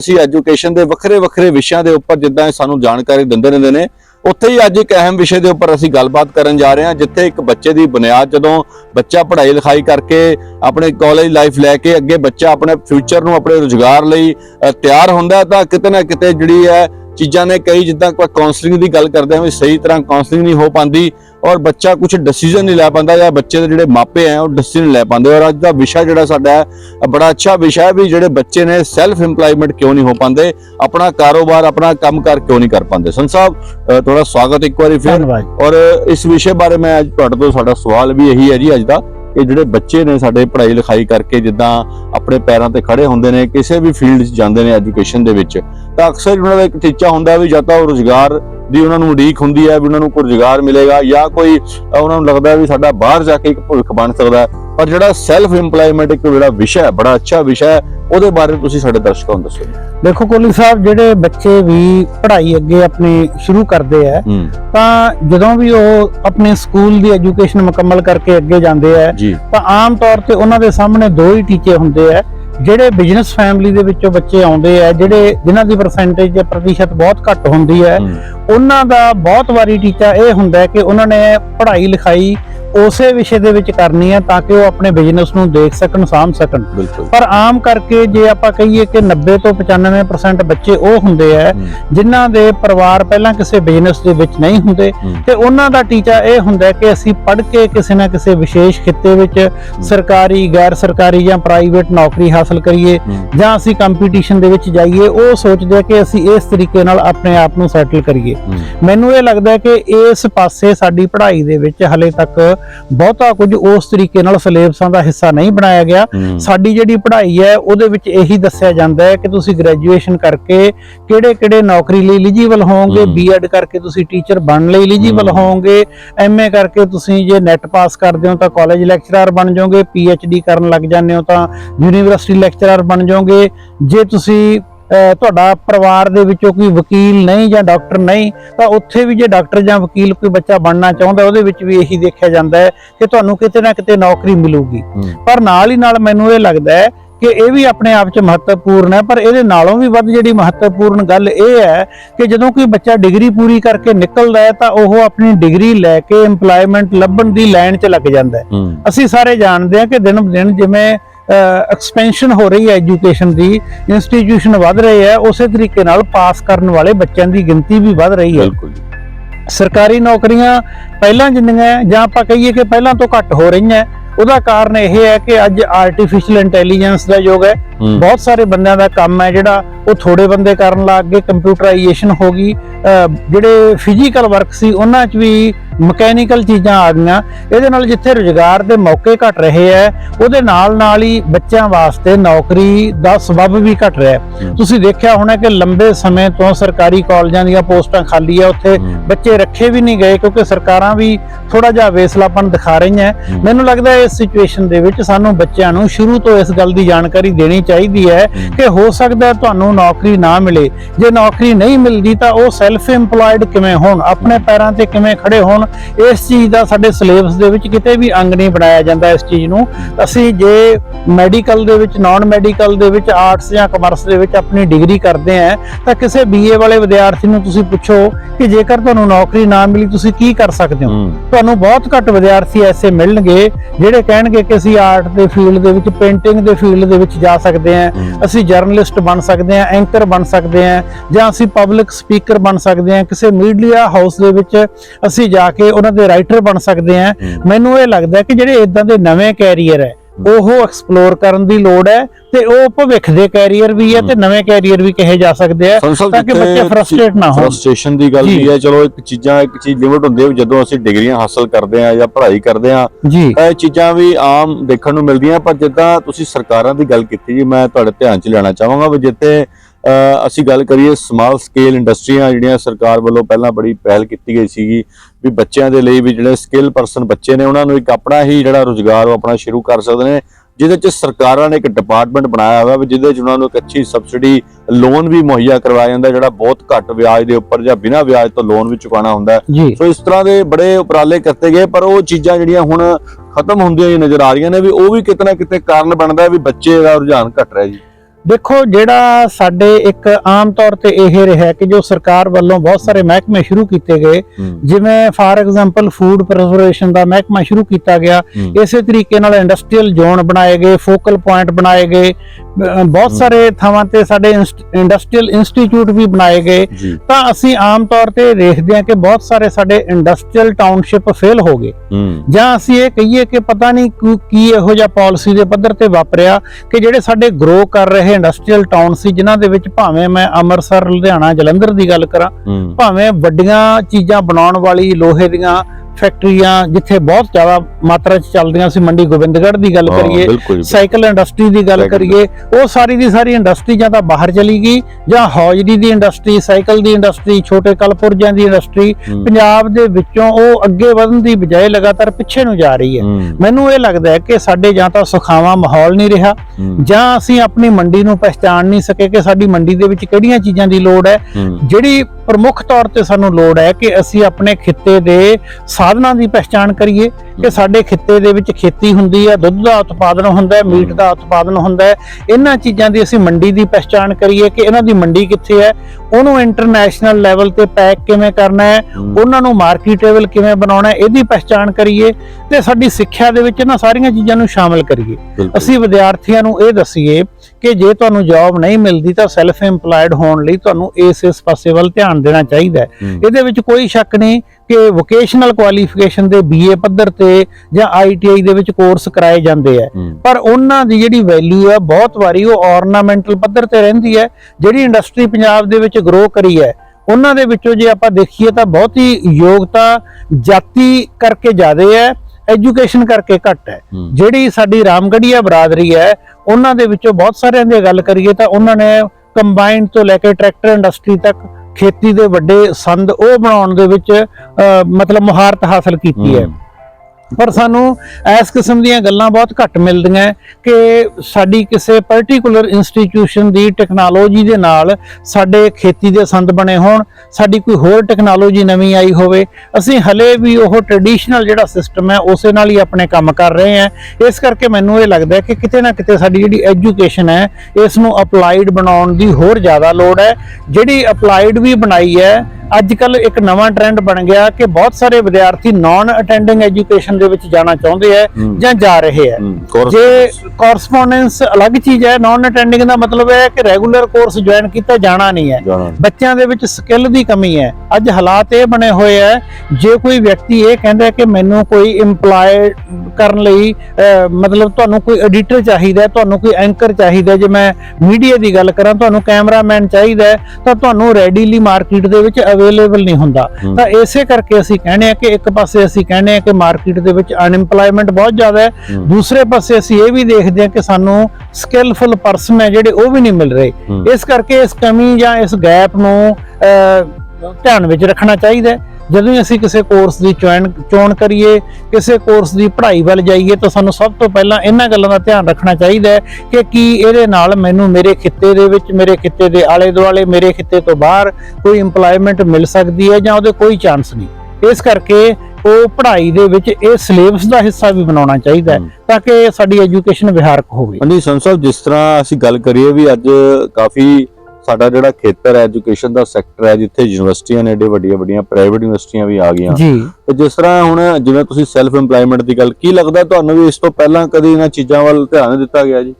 ਅਸੀਂ ਐਜੂਕੇਸ਼ਨ ਦੇ ਵੱਖਰੇ ਵੱਖਰੇ ਵਿਸ਼ਿਆਂ ਦੇ ਉੱਪਰ ਜਿੱਦਾਂ ਸਾਨੂੰ ਜਾਣਕਾਰੀ ਦਿੰਦੇ ਰਹਿੰਦੇ ਨੇ, ਉੱਥੇ ਹੀ ਅੱਜ ਇੱਕ ਅਹਿਮ ਵਿਸ਼ੇ ਦੇ ਉੱਪਰ ਅਸੀਂ ਗੱਲਬਾਤ ਕਰਨ ਜਾ ਰਹੇ ਹਾਂ, ਜਿੱਥੇ ਇੱਕ ਬੱਚੇ ਦੀ ਬੁਨਿਆਦ, ਜਦੋਂ ਬੱਚਾ ਪੜ੍ਹਾਈ ਲਿਖਾਈ ਕਰਕੇ ਆਪਣੇ ਕਾਲਜ ਲਾਈਫ ਲੈ ਕੇ ਅੱਗੇ ਬੱਚਾ ਆਪਣੇ ਫਿਊਚਰ ਨੂੰ, ਆਪਣੇ ਰੁਜ਼ਗਾਰ ਲਈ ਤਿਆਰ ਹੁੰਦਾ ਤਾਂ ਕਿਤੇ ਨਾ ਕਿਤੇ ਜਿਹੜੀ ਹੈ ਚੀਜ਼ਾਂ ਨੇ ਕਈ ਜਿੱਦਾਂ ਕੋਈ ਕਾਉਂਸਲਿੰਗ ਦੀ ਗੱਲ ਕਰਦੇ ਹਾਂ ਵੀ ਸਹੀ ਤਰ੍ਹਾਂ ਕਾਉਂਸਲਿੰਗ ਨਹੀਂ ਹੋ ਪਾਉਂਦੀ ਔਰ ਬੱਚਾ ਕੁਝ ਡਿਸੀਜਨ ਨਹੀਂ ਲੈ ਪਾਉਂਦਾ ਜਾਂ ਬੱਚੇ ਦੇ ਜਿਹੜੇ ਮਾਪੇ ਆ ਉਹ ਡਿਸੀਜਨ ਨਹੀਂ ਲੈ ਪਾਉਂਦੇ ਔਰ ਅੱਜ ਦਾ ਵਿਸ਼ਾ ਜਿਹੜਾ ਸਾਡਾ ਹੈ ਬੜਾ ਅੱਛਾ ਵਿਸ਼ਾ ਹੈ ਵੀ ਜਿਹੜੇ ਬੱਚੇ ਨੇ ਸੈਲਫ ਏਮਪਲੋਇਮੈਂਟ ਕਿਉਂ ਨਹੀਂ ਹੋ ਪਾਉਂਦੇ ਆਪਣਾ ਕਾਰੋਬਾਰ ਆਪਣਾ ਕੰਮ ਕਰ ਕਿਉਂ ਨਹੀਂ ਕਰ ਪਾਉਂਦੇ। ਸੰਤ ਸਾਹਿਬ ਤੁਹਾਡਾ ਸਵਾਗਤ ਇੱਕ ਵਾਰੀ ਫਿਰ। ਔਰ ਇਸ ਵਿਸ਼ੇ ਬਾਰੇ ਮੈਂ ਅੱਜ ਤੁਹਾਡੇ ਤੋਂ ਸਾਡਾ ਸਵਾਲ ਵੀ ਇਹੀ ਹੈ ਜੀ ਅੱਜ ਦਾ। ਕਿ ਜਿਹੜੇ ਬੱਚੇ ਨੇ ਸਾਡੇ ਪੜ੍ਹਾਈ ਲਿਖਾਈ ਕਰਕੇ ਜਿੱਦਾਂ ਆਪਣੇ ਪੈਰਾਂ ਤੇ ਖੜੇ ਹੁੰਦੇ ਨੇ, ਕਿਸੇ ਵੀ ਫੀਲਡ 'ਚ ਜਾਂਦੇ ਨੇ ਐਜੂਕੇਸ਼ਨ ਦੇ ਵਿੱਚ, ਤਾਂ ਅਕਸਰ ਉਹਨਾਂ ਦਾ ਇੱਕ ਟੀਚਾ ਹੁੰਦਾ ਵੀ ਜਾਂ ਤਾਂ ਉਹ ਰੋਜ਼ਗਾਰ ਦੀ ਉਹਨਾਂ ਨੂੰ ਉਡੀਕ ਹੁੰਦੀ ਹੈ ਵੀ ਉਹਨਾਂ ਨੂੰ ਕੋਈ ਰੋਜ਼ਗਾਰ ਮਿਲੇਗਾ ਜਾਂ ਕੋਈ ਉਹਨਾਂ ਨੂੰ ਲੱਗਦਾ ਵੀ ਸਾਡਾ ਬਾਹਰ ਜਾ ਕੇ ਇੱਕ ਭਵਿੱਖ ਬਣ ਸਕਦਾ ਪਰ ਜਿਹੜਾ ਸੈਲਫ ਏਮਪਲੋਇਮੈਂਟ ਇੱਕ ਜਿਹੜਾ ਵਿਸ਼ਾ ਹੈ, ਬੜਾ ਅੱਛਾ ਵਿਸ਼ਾ ਹੈ, ਉਹਦੇ ਬਾਰੇ ਤੁਸੀਂ ਸਾਡੇ ਦਰਸ਼ਕਾਂ ਨੂੰ ਦੱਸੋ। ਦੇਖੋ ਕੋਲੀ ਸਾਹਿਬ ਜਿਹੜੇ ਬੱਚੇ ਵੀ ਪੜ੍ਹਾਈ ਅੱਗੇ ਆਪਣੀ ਸ਼ੁਰੂ ਕਰਦੇ ਆ ਤਾਂ ਜਦੋਂ ਵੀ ਉਹ ਆਪਣੇ ਸਕੂਲ ਦੀ ਐਜੂਕੇਸ਼ਨ ਮੁਕੰਮਲ ਕਰਕੇ ਅੱਗੇ ਜਾਂਦੇ ਆ ਜੀ। ਤਾਂ ਆਮ ਤੌਰ ਤੇ ਉਹਨਾਂ ਦੇ ਸਾਹਮਣੇ ਦੋ ਹੀ ਟੀਚੇ ਹੁੰਦੇ ਆ ਜਿਹੜੇ ਬਿਜ਼ਨਸ ਫੈਮਿਲੀ ਦੇ ਵਿੱਚੋਂ ਬੱਚੇ ਆਉਂਦੇ ਆ ਜਿਹੜੇ ਜਿਨ੍ਹਾਂ ਦੀ ਪਰਸੈਂਟੇਜ ਪ੍ਰਤੀਸ਼ਤ ਬਹੁਤ ਘੱਟ ਹੁੰਦੀ ਹੈ। ਉਹਨਾਂ ਦਾ ਬਹੁਤ ਵਾਰੀ ਟੀਚਾ ਇਹ ਹੁੰਦਾ ਕਿ ਉਹਨਾਂ ਨੇ ਪੜ੍ਹਾਈ ਲਿਖਾਈ ਉਸੇ ਵਿਸ਼ੇ ਦੇ ਵਿੱਚ ਕਰਨੀ ਹੈ ਤਾਂ ਕਿ ਉਹ ਆਪਣੇ ਬਿਜ਼ਨਸ ਨੂੰ ਦੇਖ ਸਕਣ ਸਾਂਭ ਸਕਣ। ਬਿਲਕੁਲ। ਪਰ ਆਮ ਕਰਕੇ ਜੇ ਆਪਾਂ ਕਹੀਏ ਕਿ 90 ਤੋਂ 95% ਬੱਚੇ ਉਹ ਹੁੰਦੇ ਆ ਜਿਨ੍ਹਾਂ ਦੇ ਪਰਿਵਾਰ ਪਹਿਲਾਂ ਕਿਸੇ ਬਿਜ਼ਨਸ ਦੇ ਵਿੱਚ ਨਹੀਂ ਹੁੰਦੇ। ਤੇ ਉਹਨਾਂ ਦਾ ਟੀਚਾ ਇਹ ਹੁੰਦਾ ਕਿ ਅਸੀਂ ਪੜ੍ਹ ਕੇ ਕਿਸੇ ਨਾ ਕਿਸੇ ਵਿਸ਼ੇਸ਼ ਖਿੱਤੇ ਵਿੱਚ ਸਰਕਾਰੀ ਗੈਰ ਸਰਕਾਰੀ ਜਾਂ ਪ੍ਰਾਈਵੇਟ ਨੌਕਰੀ ਹਾਸਲ ਕਰੀਏ ਜਾਂ ਅਸੀਂ ਕੰਪੀਟੀਸ਼ਨ ਦੇ ਵਿੱਚ ਜਾਈਏ ਉਹ ਸੋਚਦੇ ਆ ਕਿ ਅਸੀਂ ਇਸ ਤਰੀਕੇ ਨਾਲ ਆਪਣੇ ਆਪ ਨੂੰ ਸੈਟਲ ਕਰੀਏ। ਮੈਨੂੰ ਇਹ ਲੱਗਦਾ ਕਿ ਇਸ ਪਾਸੇ ਸਾਡੀ ਪੜ੍ਹਾਈ ਦੇ ਵਿੱਚ ਹਲੇ ਤੱਕ ਬਹੁਤਾ ਕੁਝ ਉਸ ਤਰੀਕੇ ਨਾਲ ਸਿਲੇਬਸਾਂ ਦਾ ਹਿੱਸਾ ਨਹੀਂ ਬਣਾਇਆ ਗਿਆ ਸਾਡੀ ਜਿਹੜੀ ਪੜ੍ਹਾਈ ਹੈ ਉਹਦੇ ਵਿੱਚ ਇਹੀ ਦੱਸਿਆ ਜਾਂਦਾ ਹੈ ਕਿ ਤੁਸੀਂ ਗ੍ਰੈਜੂਏਸ਼ਨ ਕਰਕੇ ਕਿਹੜੇ-ਕਿਹੜੇ ਨੌਕਰੀ ਲਈ ਐਲੀਜੀਬਲ ਹੋਵੋਗੇ। ਬੀਐਡ ਕਰਕੇ ਤੁਸੀਂ ਟੀਚਰ ਬਣਨ ਲਈ ਐਲੀਜੀਬਲ। ਹੋਵੋਗੇ ਐਮਏ ਕਰਕੇ ਤੁਸੀਂ ਜੇ ਨੈਟ ਪਾਸ ਕਰਦੇ ਹੋ ਤਾਂ ਕਾਲਜ ਲੈਕਚਰਰ ਬਣ ਜਾਓਗੇ ਪੀਐਚਡੀ ਕਰਨ ਲੱਗ ਜਾਂਦੇ ਹੋ ਤਾਂ ਯੂਨੀਵਰਸਿਟੀ ਲੈਕਚਰਰ ਬਣ ਜਾਓਗੇ ਜੇ ਤੁਸੀਂ ਤੁਹਾਡਾ ਪਰਿਵਾਰ ਦੇ ਵਿੱਚੋਂ ਕੋਈ ਵਕੀਲ ਨਹੀਂ ਜਾਂ ਡਾਕਟਰ ਨਹੀਂ ਤਾਂ ਉੱਥੇ ਵੀ ਜੇ ਡਾਕਟਰ ਜਾਂ ਵਕੀਲ ਕੋਈ ਬੱਚਾ ਬਣਨਾ ਚਾਹੁੰਦਾ ਉਹਦੇ ਵਿੱਚ ਵੀ ਇਹੀ ਦੇਖਿਆ ਜਾਂਦਾ ਹੈ ਕਿ ਤੁਹਾਨੂੰ ਕਿਤੇ ਨਾ ਕਿਤੇ ਨੌਕਰੀ ਮਿਲੂਗੀ। ਪਰ ਨਾਲ ਹੀ ਨਾਲ ਮੈਨੂੰ ਇਹ ਲੱਗਦਾ ਹੈ ਕਿ ਇਹ ਵੀ ਆਪਣੇ ਆਪ 'ਚ ਮਹੱਤਵਪੂਰਨ ਹੈ ਪਰ ਇਹਦੇ ਨਾਲੋਂ ਵੀ ਵੱਧ ਜਿਹੜੀ ਮਹੱਤਵਪੂਰਨ ਗੱਲ ਇਹ ਹੈ ਕਿ ਜਦੋਂ ਕੋਈ ਬੱਚਾ ਡਿਗਰੀ ਪੂਰੀ ਕਰਕੇ ਨਿਕਲਦਾ ਹੈ ਤਾਂ ਉਹ ਆਪਣੀ ਡਿਗਰੀ ਲੈ ਕੇ EMPLOYMENT ਲੱਭਣ ਦੀ ਲਾਈਨ 'ਚ ਲੱਗ ਜਾਂਦਾ ਹੈ। ਅਸੀਂ ਸਾਰੇ ਜਾਣਦੇ ਹਾਂ ਕਿ ਦਿਨ ਦਿਨ ਜਿਵੇਂ ਐਕਸਪੈਂਸ਼ਨ ਹੋ ਰਹੀ ਹੈ ਐਜੂਕੇਸ਼ਨ ਦੀ ਇੰਸਟੀਟਿਊਸ਼ਨ ਵੱਧ ਰਹੇ ਹੈ ਉਸੇ ਤਰੀਕੇ ਨਾਲ ਪਾਸ ਕਰਨ ਵਾਲੇ ਬੱਚਿਆਂ ਦੀ ਗਿਣਤੀ ਵੀ ਵੱਧ ਰਹੀ ਹੈ। ਬਿਲਕੁਲ। ਸਰਕਾਰੀ ਨੌਕਰੀਆਂ ਪਹਿਲਾਂ ਜਿੰਨੀਆਂ ਜਾਂ ਆਪਾਂ ਕਹੀਏ ਕਿ ਪਹਿਲਾਂ ਤੋਂ ਘੱਟ ਹੋ ਰਹੀਆਂ ਉਹਦਾ ਕਾਰਨ ਇਹ ਹੈ ਕਿ ਅੱਜ ਆਰਟੀਫੀਸ਼ੀਅਲ ਇੰਟੈਲੀਜੈਂਸ ਦਾ ਯੁੱਗ ਹੈ। ਬਹੁਤ ਸਾਰੇ ਬੰਦਿਆਂ ਦਾ ਕੰਮ ਹੈ ਜਿਹੜਾ ਉਹ ਥੋੜੇ ਬੰਦੇ ਕਰਨ ਲੱਗ ਗਏ ਕੰਪਿਊਟਰਾਈਜੇਸ਼ਨ ਹੋ ਗਈ ਜਿਹੜੇ ਫਿਜ਼ੀਕਲ ਵਰਕ ਸੀ ਉਹਨਾਂ 'ਚ ਵੀ ਮਕੈਨੀਕਲ ਚੀਜ਼ਾਂ ਆ ਗਈਆਂ ਇਹਦੇ ਨਾਲ ਜਿੱਥੇ ਰੁਜ਼ਗਾਰ ਦੇ ਮੌਕੇ ਘਟ ਰਹੇ ਹੈ ਉਹਦੇ ਨਾਲ ਨਾਲ ਹੀ ਬੱਚਿਆਂ ਵਾਸਤੇ ਨੌਕਰੀ ਦਾ ਸਬਬ ਵੀ ਘਟ ਰਿਹਾ। ਤੁਸੀਂ ਦੇਖਿਆ ਹੋਣਾ ਕਿ ਲੰਬੇ ਸਮੇਂ ਤੋਂ ਸਰਕਾਰੀ ਕਾਲਜਾਂ ਦੀਆਂ ਪੋਸਟਾਂ ਖਾਲੀ ਆ ਉੱਥੇ ਬੱਚੇ ਰੱਖੇ ਵੀ ਨਹੀਂ ਗਏ ਕਿਉਂਕਿ ਸਰਕਾਰਾਂ ਵੀ ਥੋੜਾ ਜਿਹਾ ਵੇਸਲਾਪਨ ਦਿਖਾ ਰਹੀਆਂ। ਮੈਨੂੰ ਲੱਗਦਾ ਇਸ ਸਿਚੁਏਸ਼ਨ ਦੇ ਵਿੱਚ ਸਾਨੂੰ ਬੱਚਿਆਂ ਨੂੰ ਸ਼ੁਰੂ ਤੋਂ ਇਸ ਗੱਲ ਦੀ ਜਾਣਕਾਰੀ ਦੇਣੀ ਚਾਹੀਦੀ ਹੈ। ਕਿ ਹੋ ਸਕਦਾ ਤੁਹਾਨੂੰ ਨੌਕਰੀ ਨਾ ਮਿਲੇ ਜੇ ਨੌਕਰੀ ਨਹੀਂ ਮਿਲਦੀ ਤਾਂ ਉਹ ਸੈਲਫ ਏਮਪਲੋਇਡ ਕਿਵੇਂ ਹੋਣ? ਆਪਣੇ ਪੈਰਾਂ ਤੇ ਕਿਵੇਂ ਖੜੇ ਹੋਣ? ਇਸ ਚੀਜ਼ ਦਾ ਸਾਡੇ ਸਿਲੇਬਸ ਦੇ ਵਿੱਚ ਕਿਤੇ ਵੀ ਅੰਗ ਨਹੀਂ ਬਣਾਇਆ ਜਾਂਦਾ ਇਸ ਚੀਜ਼ ਨੂੰ। ਅਸੀਂ ਜੇ ਮੈਡੀਕਲ ਦੇ ਵਿੱਚ ਨਾਨ ਮੈਡੀਕਲ ਦੇ ਵਿੱਚ ਆਰਟਸ ਜਾਂ ਕਮਰਸ ਦੇ ਵਿੱਚ ਆਪਣੀ ਡਿਗਰੀ ਕਰਦੇ ਆ ਤਾਂ ਕਿਸੇ ਬੀਏ ਵਾਲੇ ਵਿਦਿਆਰਥੀ ਨੂੰ ਤੁਸੀਂ ਪੁੱਛੋ ਕਿ ਜੇਕਰ ਤੁਹਾਨੂੰ ਨੌਕਰੀ ਨਾ ਮਿਲੀ ਤੁਸੀਂ ਕੀ ਕਰ ਸਕਦੇ ਹੋ? ਤੁਹਾਨੂੰ ਬਹੁਤ ਘੱਟ ਵਿਦਿਆਰਥੀ ਐਸੇ ਮਿਲਣਗੇ ਜਿਹੜੇ ਕਹਿਣਗੇ ਕਿ ਅਸੀਂ ਆਰਟ ਦੇ ਫੀਲਡ ਦੇ ਵਿੱਚ ਪੇਂਟਿੰਗ ਦੇ ਫੀਲਡ ਦੇ ਵਿੱਚ ਜਾ ਸਕਦੇ ਹੂੰ। ਅਸੀਂ ਜਰਨਲਿਸਟ ਬਣ ਸਕਦੇ ਹਾਂ ਐਂਕਰ ਬਣ ਸਕਦੇ ਹਾਂ ਜਾਂ ਅਸੀਂ ਪਬਲਿਕ ਸਪੀਕਰ ਬਣ ਸਕਦੇ ਹਾਂ ਕਿਸੇ ਮੀਡੀਆ ਹਾਊਸ ਦੇ ਵਿੱਚ ਅਸੀਂ ਜਾ ਕੇ ਉਹਨਾਂ ਦੇ ਰਾਈਟਰ ਬਣ ਸਕਦੇ ਹੂੰ। ਮੈਨੂੰ ਇਹ ਲੱਗਦਾ ਕਿ ਜਿਹੜੇ ਇਦਾਂ ਦੇ ਨਵੇਂ ਕੈਰੀਅਰ ਹੈ ਉਹ ਐਕਸਪਲੋਰ ਕਰਨ ਦੀ ਲੋੜ ਹੈ ਤੇ ਉਹ ਭਵਿੱਖ ਦੇ ਕੈਰੀਅਰ ਵੀ ਹੈ ਤੇ ਨਵੇਂ ਕੈਰੀਅਰ ਵੀ ਕਹੇ ਜਾ ਸਕਦੇ ਆ ਤਾਂ ਕਿ ਬੱਚੇ frustrate ਨਾ ਹੋਣ। ਫਰਸਟ੍ਰੇਸ਼ਨ ਦੀ ਗੱਲ। ਵੀ ਹੈ ਚਲੋ ਇੱਕ ਚੀਜ਼ਾਂ ਇੱਕ ਚੀਜ਼ ਲਿਮਿਟ ਹੁੰਦੀ ਹੈ ਜਦੋਂ ਅਸੀਂ ਡਿਗਰੀਆਂ ਹਾਸਲ ਕਰਦੇ ਆ ਜਾਂ ਪੜ੍ਹਾਈ ਕਰਦੇ ਆ ਇਹ ਚੀਜ਼ਾਂ ਵੀ ਆਮ ਦੇਖਣ ਨੂੰ ਮਿਲਦੀਆਂ ਪਰ ਜਿੱਦਾਂ ਤੁਸੀਂ ਸਰਕਾਰਾਂ ਦੀ ਗੱਲ ਕੀਤੀ ਜੀ ਮੈਂ ਤੁਹਾਡੇ ਧਿਆਨ 'ਚ ਲਿਆਉਣਾ ਚਾਹਾਂਗਾ ਵੀ ਅਹ, ਅਸੀਂ ਗੱਲ ਕਰੀਏ ਸਮਾਲ ਸਕੇਲ ਇੰਡਸਟਰੀਆਂ ਜਿਹੜੀਆਂ ਸਰਕਾਰ ਵੱਲੋਂ ਪਹਿਲਾਂ ਬੜੀ ਪਹਿਲ ਕੀਤੀ ਗਈ ਸੀਗੀ ਵੀ ਬੱਚਿਆਂ ਦੇ ਲਈ ਵੀ ਜਿਹੜੇ ਸਕਿੱਲ ਪਰਸਨ ਬੱਚੇ ਨੇ ਉਹਨਾਂ ਨੂੰ ਇੱਕ ਆਪਣਾ ਹੀ ਜਿਹੜਾ ਰੋਜ਼ਗਾਰ ਉਹ ਆਪਣਾ ਸ਼ੁਰੂ ਕਰ ਸਕਦੇ ਨੇ ਜਿਹਦੇ 'ਚ ਸਰਕਾਰਾਂ ਨੇ ਇੱਕ ਡਿਪਾਰਟਮੈਂਟ ਬਣਾਇਆ ਹੋਇਆ ਵੀ ਜਿਹਦੇ 'ਚ ਉਹਨਾਂ ਨੂੰ ਇੱਕ ਅੱਛੀ ਸਬਸਿਡੀ ਲੋਨ ਵੀ ਮੁਹੱਈਆ ਕਰਵਾਇਆ ਜਾਂਦਾ ਜਿਹੜਾ ਬਹੁਤ ਘੱਟ ਵਿਆਜ ਦੇ ਉੱਪਰ ਜਾਂ ਬਿਨਾਂ ਵਿਆਜ ਤੋਂ ਲੋਨ ਵੀ ਚੁਕਾਉਣਾ ਹੁੰਦਾ ਸੋ ਇਸ ਤਰ੍ਹਾਂ ਦੇ ਬੜੇ ਉਪਰਾਲੇ ਕਰਤੇ ਗਏ ਪਰ ਉਹ ਚੀਜ਼ਾਂ ਜਿਹੜੀਆਂ ਹੁਣ ਖਤਮ ਹੁੰਦੀਆਂ ਹੀ ਨਜ਼ਰ ਆ ਰਹੀਆਂ ਨੇ ਵੀ ਉਹ ਵੀ ਕਿਤੇ ਨਾ ਕਿਤੇ ਕਾਰਨ ਬਣਦਾ ਵੀ ਬੱਚੇ ਦਾ ਰੁਝਾਨ ਘਟ ਰਿਹਾ ਜੀ। ਦੇਖੋ ਜਿਹੜਾ ਸਾਡੇ ਇੱਕ ਆਮ ਤੌਰ ਤੇ ਇਹ ਰਿਹਾ ਕਿ ਜੋ ਸਰਕਾਰ ਵੱਲੋਂ ਬਹੁਤ ਸਾਰੇ ਮਹਿਕਮੇ ਸ਼ੁਰੂ ਕੀਤੇ ਗਏ ਜਿਵੇਂ ਫਾਰ ਐਗਜ਼ਾਮਪਲ ਫੂਡ ਪ੍ਰੀਜ਼ਰਵੇਸ਼ਨ ਦਾ ਮਹਿਕਮਾ ਸ਼ੁਰੂ ਕੀਤਾ ਗਿਆ ਇਸੇ ਤਰੀਕੇ ਨਾਲ ਇੰਡਸਟਰੀਅਲ ਜ਼ੋਨ ਬਣਾਏ ਗਏ ਫੋਕਲ ਪੁਆਇੰਟ ਬਣਾਏ ਗਏ ਬਹੁਤ ਸਾਰੇ ਥਾਵਾਂ ਤੇ ਸਾਡੇ ਇੰਡਸਟਰੀਅਲ ਇੰਸਟੀਚਿਊਟ ਵੀ ਬਣਾਏ ਗਏ। ਤਾਂ ਅਸੀਂ ਆਮ ਤੌਰ ਤੇ ਦੇਖਦੇ ਹਾਂ ਕਿ ਬਹੁਤ ਸਾਰੇ ਸਾਡੇ ਇੰਡਸਟਰੀਅਲ ਟਾਊਨਸ਼ਿਪ ਫੇਲ ਹੋ ਗਏ। ਜਾਂ ਅਸੀਂ ਇਹ ਕਹੀਏ ਕਿ ਪਤਾ ਨਹੀਂ ਕੀ- ਇਹੋ ਜਿਹਾ ਪਾਲਿਸੀ ਦੇ ਪੱਧਰ ਤੇ ਵਾਪਰਿਆ ਕਿ ਜਿਹੜੇ ਸਾਡੇ ਗਰੋ ਕਰ ਰਹੇ ਇੰਡਸਟਰੀਅਲ ਟਾਊਨ ਸੀ ਜਿਨ੍ਹਾਂ ਦੇ ਵਿੱਚ ਭਾਵੇਂ ਮੈਂ ਅੰਮ੍ਰਿਤਸਰ ਲੁਧਿਆਣਾ ਜਲੰਧਰ ਦੀ ਗੱਲ ਕਰਾਂ ਭਾਵੇਂ ਵੱਡੀਆਂ ਚੀਜ਼ਾਂ ਬਣਾਉਣ ਵਾਲੀ ਲੋਹੇ ਦੀਆਂ ਫੈਕਟਰੀਆਂ ਜਿੱਥੇ ਬਹੁਤ ਜ਼ਿਆਦਾ ਮਾਤਰਾ 'ਚ ਚੱਲਦੀਆਂ ਸੀ ਮੰਡੀ ਗੋਬਿੰਦਗੜ੍ਹ ਦੀ ਗੱਲ ਕਰੀਏ। ਸਾਈਕਲ ਇੰਡਸਟਰੀ ਦੀ ਗੱਲ ਕਰੀਏ ਉਹ ਸਾਰੀ ਦੀ ਸਾਰੀ ਇੰਡਸਟਰੀ ਜਾਂ ਤਾਂ ਬਾਹਰ ਚਲੀ ਗਈ ਜਾਂ ਹੌਜਰੀ ਦੀ ਇੰਡਸਟਰੀ ਸਾਈਕਲ ਦੀ ਇੰਡਸਟਰੀ ਛੋਟੇ ਕਲਪੁਰਜਿਆਂ ਦੀ ਇੰਡਸਟਰੀ। ਪੰਜਾਬ ਦੇ ਵਿੱਚੋਂ ਉਹ ਅੱਗੇ ਵਧਣ ਦੀ ਬਜਾਏ ਲਗਾਤਾਰ ਪਿੱਛੇ ਨੂੰ ਜਾ ਰਹੀ ਹੈ। ਮੈਨੂੰ ਇਹ ਲੱਗਦਾ ਹੈ ਕਿ ਸਾਡੇ ਜਾਂ ਤਾਂ ਸੁਖਾਵਾਂ ਮਾਹੌਲ ਨਹੀਂ ਰਿਹਾ ਜਾਂ ਅਸੀਂ ਆਪਣੀ ਮੰਡੀ ਨੂੰ ਪਛਾਣ ਨਹੀਂ ਸਕੇ ਕਿ ਸਾਡੀ ਮੰਡੀ ਦੇ ਵਿੱਚ ਕਿਹੜੀਆਂ ਚੀਜ਼ਾਂ ਦੀ ਲੋੜ ਹੈ। ਹੂੰ। ਜਿਹੜੀ ਪ੍ਰਮੁੱਖ ਤੌਰ ਤੇ ਸਾਨੂੰ ਲੋੜ ਹੈ ਕਿ ਅਸੀਂ ਆਪਣੇ ਖਿੱਤੇ ਦੇ ਸਾਧਨਾਂ ਦੀ ਪਛਾਣ ਕਰੀਏ। ਕਿ ਸਾਡੇ ਖਿੱਤੇ ਦੇ ਵਿੱਚ ਖੇਤੀ ਹੁੰਦੀ ਹੈ ਦੁੱਧ ਦਾ ਉਤਪਾਦਨ ਹੁੰਦਾ ਹੈ ਮੀਟ ਦਾ ਉਤਪਾਦਨ ਹੁੰਦਾ ਹੈ। ਇਹਨਾਂ ਚੀਜ਼ਾਂ ਦੀ ਅਸੀਂ ਮੰਡੀ ਦੀ ਪਛਾਣ ਕਰੀਏ ਕਿ ਇਹਨਾਂ ਦੀ ਮੰਡੀ ਕਿੱਥੇ ਹੈ। ਉਹਨੂੰ ਇੰਟਰਨੈਸ਼ਨਲ ਲੈਵਲ ਤੇ ਪੈਕ ਕਿਵੇਂ ਕਰਨਾ ਹੈ। ਉਹਨਾਂ ਨੂੰ ਮਾਰਕੀਟੇਬਲ ਕਿਵੇਂ ਬਣਾਉਣਾ ਹੈ ਇਹਦੀ ਪਛਾਣ ਕਰੀਏ ਤੇ ਸਾਡੀ ਸਿੱਖਿਆ ਦੇ ਵਿੱਚ ਇਹਨਾਂ ਸਾਰੀਆਂ ਚੀਜ਼ਾਂ ਨੂੰ ਸ਼ਾਮਲ ਕਰੀਏ। ਅਸੀਂ ਵਿਦਿਆਰਥੀਆਂ ਨੂੰ ਇਹ ਦਸੀਏ ਕਿ ਜੇ ਤੁਹਾਨੂੰ ਜੌਬ ਨਹੀਂ ਮਿਲਦੀ ਤਾਂ ਸੈਲਫ ਏਮਪਲਾਇਡ ਹੋਣ ਲਈ ਤੁਹਾਨੂੰ ਇਸ ਇਸ ਪਾਸੇ ਵੱਲ ਧਿਆਨ ਦੇਣਾ ਚਾਹੀਦਾ ਹੈ। ਇਹਦੇ ਵਿੱਚ ਕੋਈ ਸ਼ੱਕ ਨਹੀਂ ਕਿ ਵੋਕੇਸ਼ਨਲ ਕੁਆਲੀਫਿਕੇਸ਼ਨ ਦੇ ਬੀਏ ਪੱਧਰ ਤੇ ਜਾਂ ਆਈਟੀਆਈ ਦੇ ਵਿੱਚ ਕੋਰਸ ਕਰਾਏ ਜਾਂਦੇ ਆ ਪਰ ਉਹਨਾਂ ਦੀ ਜਿਹੜੀ ਵੈਲਿਊ ਹੈ ਬਹੁਤ ਵਾਰੀ ਉਹ ਆਰਨਾਮੈਂਟਲ ਪੱਧਰ ਤੇ ਰਹਿੰਦੀ ਹੈ ਜਿਹੜੀ ਇੰਡਸਟਰੀ ਪੰਜਾਬ ਦੇ ਵਿੱਚ ਗਰੋ ਕਰੀ ਹੈ। ਉਹਨਾਂ ਦੇ ਵਿੱਚੋਂ ਜੇ ਆਪਾਂ ਦੇਖੀਏ ਤਾਂ ਬਹੁਤੀ ਯੋਗਤਾ ਜਾਤੀ ਕਰਕੇ ਜ਼ਿਆਦੇ ਹੈ। ਐਜੂਕੇਸ਼ਨ ਕਰਕੇ ਘੱਟ ਹੈ। ਜਿਹੜੀ ਸਾਡੀ ਰਾਮਗੜੀਆ ਬਰਾਦਰੀ ਹੈ ਉਹਨਾਂ ਦੇ ਵਿੱਚੋਂ ਬਹੁਤ ਸਾਰਿਆਂ ਦੀ ਗੱਲ ਕਰੀਏ ਤਾਂ ਉਹਨਾਂ ਨੇ ਕੰਬਾਈਨਡ ਤੋਂ ਲੈ ਕੇ ਟਰੈਕਟਰ ਇੰਡਸਟਰੀ ਤੱਕ ਖੇਤੀ ਦੇ ਵੱਡੇ ਸੰਦ ਉਹ ਬਣਾਉਣ ਦੇ ਵਿੱਚ ਮਤਲਬ ਮੁਹਾਰਤ ਹਾਸਲ ਕੀਤੀ ਹੂੰ। ਪਰ ਸਾਨੂੰ ਇਸ ਕਿਸਮ ਦੀਆਂ ਗੱਲਾਂ ਬਹੁਤ ਘੱਟ ਮਿਲਦੀਆਂ ਕਿ ਸਾਡੀ ਕਿਸੇ ਪਾਰਟਿਕੂਲਰ ਇੰਸਟੀਟਿਊਸ਼ਨ ਦੀ ਟੈਕਨੋਲੋਜੀ ਦੇ ਨਾਲ ਸਾਡੇ ਖੇਤੀ ਦੇ ਸੰਦ ਬਣੇ ਹੋਣ, ਸਾਡੀ ਕੋਈ ਹੋਰ ਟੈਕਨੋਲੋਜੀ ਨਵੀਂ ਆਈ ਹੋਵੇ। ਅਸੀਂ ਹਲੇ ਵੀ ਉਹ ਟ੍ਰੈਡੀਸ਼ਨਲ ਜਿਹੜਾ ਸਿਸਟਮ ਹੈ, ਉਸੇ ਨਾਲ ਹੀ ਆਪਣੇ ਕੰਮ ਕਰ ਰਹੇ ਹਾਂ। ਇਸ ਕਰਕੇ ਮੈਨੂੰ ਇਹ ਲੱਗਦਾ ਹੈ ਕਿ ਕਿਤੇ ਨਾ ਕਿਤੇ ਸਾਡੀ ਜਿਹੜੀ ਐਜੂਕੇਸ਼ਨ ਹੈ, ਇਸ ਨੂੰ ਅਪਲਾਈਡ ਬਣਾਉਣ ਦੀ ਹੋਰ ਜ਼ਿਆਦਾ ਲੋੜ ਹੈ। ਜਿਹੜੀ ਅਪਲਾਈਡ ਵੀ ਬਣਾਈ ਹੈ ਅੱਜ ਕੱਲ ਇੱਕ ਨਵਾਂ ਟ੍ਰੈਂਡ ਬਣ ਗਿਆ ਕਿ ਬਹੁਤ ਸਾਰੇ ਵਿਦਿਆਰਥੀ ਨਾਨ ਅਟੈਂਡਿੰਗ ਐਜੂਕੇਸ਼ਨ ਦੇ ਵਿੱਚ ਜਾਣਾ ਚਾਹੁੰਦੇ ਹੂੰ। ਜਾਂ ਜਾ ਰਹੇ ਕੋਰਸ ਜੇ ਕੋਰਸਪੋਂਡੈਂਸ ਅਲੱਗ ਚੀਜ਼ ਹੈ ਨਾਨ ਅਟੈਂਡਿੰਗ ਦਾ ਮਤਲਬ ਹੈ ਕਿ ਰੈਗੂਲਰ ਕੋਰਸ ਜੁਆਇਨ ਕੀਤਾ ਜਾਣਾ ਨਹੀਂ ਹੈ। ਬੱਚਿਆਂ ਦੇ ਵਿੱਚ ਸਕਿੱਲ ਦੀ ਕਮੀ ਹੈ। ਅੱਜ ਹਾਲਾਤ ਇਹ ਬਣੇ ਹੋਏ ਹੈ ਜੇ ਕੋਈ ਵਿਅਕਤੀ ਇਹ ਕਹਿੰਦਾ ਕਿ ਮੈਨੂੰ ਕੋਈ EMPLOY ਕਰਨ ਲਈ ਮਤਲਬ ਤੁਹਾਨੂੰ ਕੋਈ ਐਡੀਟਰ ਚਾਹੀਦਾ ਤੁਹਾਨੂੰ ਕੋਈ ਐਂਕਰ ਚਾਹੀਦਾ ਜੇ ਮੈਂ ਮੀਡੀਆ ਦੀ ਗੱਲ ਕਰਾਂ ਤੁਹਾਨੂੰ ਕੈਮਰਾਮੈਨ ਚਾਹੀਦਾ ਤਾਂ ਤੁਹਾਨੂੰ ਰੈਡੀਲੀ ਮਾਰਕੀਟ ਦੇ ਵਿੱਚ ਅਵੇਲੇਬਲ ਨਹੀਂ ਹੁੰਦਾ। ਤਾਂ ਇਸੇ ਕਰਕੇ ਅਸੀਂ ਕਹਿੰਦੇ ਆ ਕਿ ਇੱਕ ਪਾਸੇ ਅਸੀਂ ਕਹਿੰਦੇ ਆ ਕਿ ਮਾਰਕੀਟ ਦੇ ਵਿੱਚ ਅਨਇੰਪਲੋਇਮੈਂਟ ਬਹੁਤ ਜ਼ਿਆਦਾ ਹੈ। ਦੂਸਰੇ ਪਾਸੇ ਅਸੀਂ ਇਹ ਵੀ ਦੇਖਦੇ ਹਾਂ ਕਿ ਸਾਨੂੰ ਸਕਿੱਲਫੁਲ ਪਰਸਨ ਹੈ ਜਿਹੜੇ ਉਹ ਵੀ ਨਹੀਂ ਮਿਲ ਰਹੇ। ਇਸ ਕਰਕੇ ਇਸ ਕਮੀ ਜਾਂ ਇਸ ਗੈਪ ਨੂੰ ਧਿਆਨ ਵਿੱਚ ਰੱਖਣਾ ਚਾਹੀਦਾ ਹੈ ਜਦੋਂ ਅਸੀਂ ਕਿਸੇ ਕੋਰਸ ਦੀ ਚੋਣ ਚੋਣ ਕਰੀਏ ਕਿਸੇ ਕੋਰਸ ਦੀ ਪੜ੍ਹਾਈ ਵੱਲ ਜਾਈਏ ਤਾਂ ਸਾਨੂੰ ਸਭ ਤੋਂ ਪਹਿਲਾਂ ਇਹਨਾਂ ਗੱਲਾਂ ਦਾ ਧਿਆਨ ਰੱਖਣਾ ਚਾਹੀਦਾ ਹੈ ਕਿ ਕੀ ਇਹਦੇ ਨਾਲ ਮੈਨੂੰ ਮੇਰੇ ਖਿੱਤੇ ਦੇ ਵਿੱਚ ਮੇਰੇ ਖਿੱਤੇ ਦੇ ਆਲੇ ਦੁਆਲੇ ਮੇਰੇ ਖਿੱਤੇ ਤੋਂ ਬਾਹਰ ਕੋਈ EMPLOYMENT ਮਿਲ ਸਕਦੀ ਹੈ ਜਾਂ ਉਹਦੇ ਕੋਈ ਚਾਂਸ ਨਹੀਂ ਇਸ ਕਰਕੇ ਉਹ ਪੜ੍ਹਾਈ ਦੇ ਵਿੱਚ ਇਹ ਸਿਲੇਬਸ ਦਾ ਹਿੱਸਾ ਵੀ ਬਣਾਉਣਾ ਚਾਹੀਦਾ ਹੈ। ਤਾਂ ਕਿ ਸਾਡੀ ਐਜੂਕੇਸ਼ਨ ਵਿਹਾਰਕ ਹੋਵੇ ਸੰਤ ਸਾਹਿਬ ਜਿਸ ਤਰ੍ਹਾਂ ਅਸੀਂ ਗੱਲ ਕਰੀਏ ਵੀ ਅੱਜ ਕਾਫੀ ਸਾਡਾ ਜਿਹੜਾ ਖੇਤਰ ਹੈ ਐਜੂਕੇਸ਼ਨ ਦਾ ਸੈਕਟਰ ਹੈ ਜਿੱਥੇ ਯੂਨੀਵਰਸਿਟੀਆਂ ਨੇ ਏਡੇ ਵੱਡੀਆਂ ਵੱਡੀਆਂ ਪ੍ਰਾਈਵੇਟ ਯੂਨੀਵਰਸਿਟੀਆਂ ਵੀ ਆ ਗਈਆਂ। ਜੀ। ਤੇ ਜਿਸ ਤਰ੍ਹਾਂ ਹੁਣ ਜਿਵੇਂ ਤੁਸੀਂ ਸੈਲਫ ਏਮਪਲੋਇਮੈਂਟ ਦੀ ਗੱਲ ਕੀ ਲੱਗਦਾ ਤੁਹਾਨੂੰ ਵੀ ਇਸ ਤੋਂ ਪਹਿਲਾਂ ਕਦੀ ਇਹਨਾਂ ਚੀਜ਼ਾਂ ਵੱਲ ਧਿਆਨ ਦਿੱਤਾ ਗਿਆ ਜੀ?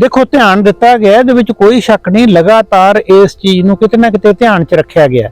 ਦੇਖੋ ਧਿਆਨ ਦਿੱਤਾ ਗਿਆ ਇਹਦੇ ਵਿੱਚ ਕੋਈ ਸ਼ੱਕ ਨਹੀਂ ਲਗਾਤਾਰ ਇਸ ਚੀਜ਼ ਨੂੰ ਕਿਤੇ ਨਾ ਕਿਤੇ ਧਿਆਨ 'ਚ ਰੱਖਿਆ ਗਿਆ।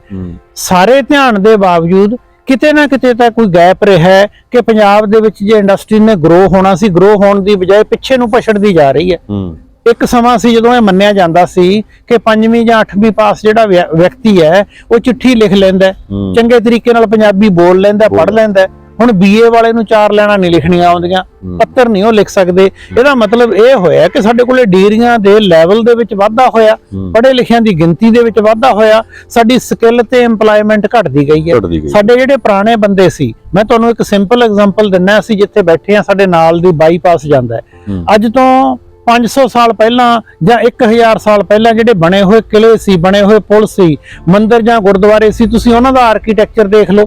ਸਾਰੇ ਧਿਆਨ ਦੇ ਬਾਵਜੂਦ ਕਿਤੇ ਨਾ ਕਿਤੇ ਤਾਂ ਕੋਈ ਗੈਪ ਰਿਹਾ ਹੈ ਕਿ ਪੰਜਾਬ ਦੇ ਵਿੱਚ ਜੇ ਇੰਡਸਟਰੀ ਨੇ ਗਰੋ ਹੋਣਾ ਸੀ ਗਰੋ ਹੋਣ ਦੀ ਬਜਾਏ ਪਿੱਛੇ ਨੂੰ ਪਛੜਦੀ ਜਾ ਰਹੀ ਹੂੰ। ਇੱਕ ਸਮਾਂ ਸੀ ਜਦੋਂ ਇਹ ਮੰਨਿਆ ਜਾਂਦਾ ਸੀ ਕਿ ਪੰਜਵੀਂ ਜਾਂ ਅੱਠਵੀਂ ਪਾਸ ਜਿਹੜਾ ਵਿਅ- ਵਿਅਕਤੀ ਹੈ ਉਹ ਚਿੱਠੀ ਲਿਖ ਲੈਂਦਾ ਚੰਗੇ ਤਰੀਕੇ ਨਾਲ ਪੰਜਾਬੀ ਬੋਲ ਲੈਂਦਾ ਪੜ੍ਹ ਲੈਂਦਾ। ਹੁਣ ਬੀਏ ਵਾਲੇ ਨੂੰ ਚਾਰ ਲੈਣਾ ਨਹੀਂ ਲਿਖਣੀਆਂ ਆਉਂਦੀਆਂ। ਪੱਤਰ ਨਹੀਂ ਉਹ ਲਿਖ ਸਕਦੇ ਇਹਦਾ ਮਤਲਬ ਇਹ ਹੋਇਆ ਕਿ ਸਾਡੇ ਕੋਲੇ ਡਿਗਰੀਆਂ ਦੇ ਲੈਵਲ ਦੇ ਵਿੱਚ ਵਾਧਾ ਹੋਇਆ। ਪੜ੍ਹੇ ਲਿਖਿਆਂ ਦੀ ਗਿਣਤੀ ਦੇ ਵਿੱਚ ਵਾਧਾ ਹੋਇਆ ਸਾਡੀ ਸਕਿੱਲ ਤੇ EMPLOYMENT ਘਟਦੀ ਗਈ ਹੈ। ਸਾਡੇ ਜਿਹੜੇ ਪੁਰਾਣੇ ਬੰਦੇ ਸੀ ਮੈਂ ਤੁਹਾਨੂੰ ਇੱਕ ਸਿੰਪਲ ਐਗਜ਼ਾਮਪਲ ਦਿੰਨਾ ਅਸੀਂ ਜਿੱਥੇ ਬੈਠੇ ਆ ਸਾਡੇ ਨਾਲ ਦੀ ਬਾਈਪਾਸ ਜਾਂਦਾ ਹੂੰ। ਅੱਜ ਤੋਂ 500 ਸਾਲ ਪਹਿਲਾਂ ਜਾਂ 1000 ਸਾਲ ਪਹਿਲਾਂ ਜਿਹੜੇ ਬਣੇ ਹੋਏ ਕਿਲੇ ਸੀ ਬਣੇ ਹੋਏ ਪੁਲ ਸੀ ਮੰਦਿਰ ਜਾਂ ਗੁਰਦੁਆਰੇ ਸੀ ਤੁਸੀਂ ਉਹਨਾਂ ਦਾ ਆਰਕੀਟੈਕਚਰ ਦੇਖ ਲਓ।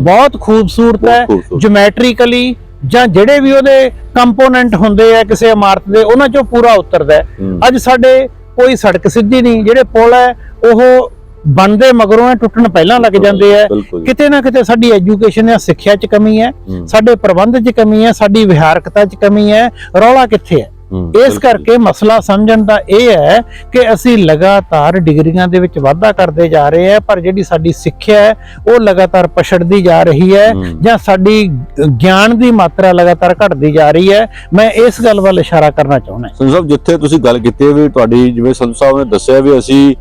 ਬਹੁਤ ਖੂਬਸੂਰਤ ਹੈ। ਜਿਓਮੈਟ੍ਰੀਕਲੀ ਜਾਂ ਜਿਹੜੇ ਵੀ ਉਹਦੇ ਕੰਪੋਨੈਂਟ ਹੁੰਦੇ ਆ ਕਿਸੇ ਇਮਾਰਤ ਦੇ ਉਹਨਾਂ ਚੋਂ ਪੂਰਾ ਉਤਰਦਾ। ਅੱਜ ਸਾਡੇ ਕੋਈ ਸੜਕ ਸਿੱਧੀ ਨਹੀਂ ਜਿਹੜੇ ਪੁਲ ਹੈ ਉਹ ਬਣਦੇ ਮਗਰੋਂ ਹੈ ਟੁੱਟਣ ਪਹਿਲਾਂ ਲੱਗ ਜਾਂਦੇ ਬਿਲਕੁਲ ਕਿਤੇ ਨਾ ਕਿਤੇ ਸਾਡੀ ਐਜੂਕੇਸ਼ਨ ਜਾਂ ਸਿੱਖਿਆ 'ਚ ਕਮੀ ਹੈ। ਸਾਡੇ ਪ੍ਰਬੰਧ 'ਚ ਕਮੀ ਹੈ ਸਾਡੀ ਵਿਹਾਰਕਤਾ 'ਚ ਕਮੀ ਹੈ। ਰੌਲਾ ਕਿੱਥੇ ਹੂੰ, ਇਸ। ਕਰਕੇ ਮਸਲਾ ਸਮਝਣ ਦਾ ਇਹ ਹੈ ਕਿ ਅਸੀਂ ਲਗਾਤਾਰ ਡਿਗਰੀਆਂ ਦੇ ਵਿੱਚ ਵਾਧਾ ਕਰਦੇ ਜਾ ਰਹੇ ਹਾਂ ਪਰ ਜਿਹੜੀ ਸਾਡੀ ਸਿੱਖਿਆ ਹੈ ਉਹ ਲਗਾਤਾਰ ਪਛੜਦੀ ਜਾ ਰਹੀ ਹੈ ਹੂੰ। ਜਾਂ ਸਾਡੀ ਗਿਆਨ ਦੀ ਮਾਤਰਾ ਲਗਾਤਾਰ ਘਟਦੀ ਜਾ ਰਹੀ ਹੈ ਮੈਂ ਇਸ ਗੱਲ ਵੱਲ ਇਸ਼ਾਰਾ ਕਰਨਾ ਚਾਹੁੰਦਾ ਸਾਹਿਬ ਜਿੱਥੇ ਤੁਸੀਂ ਗੱਲ ਕੀਤੀ ਹੈ ਵੀ ਤੁਹਾਡੀ ਜਿਵੇਂ ਸੰਧੂ ਸਾਹਿਬ ਨੇ ਦੱਸਿਆ ਵੀ ਅਸੀਂ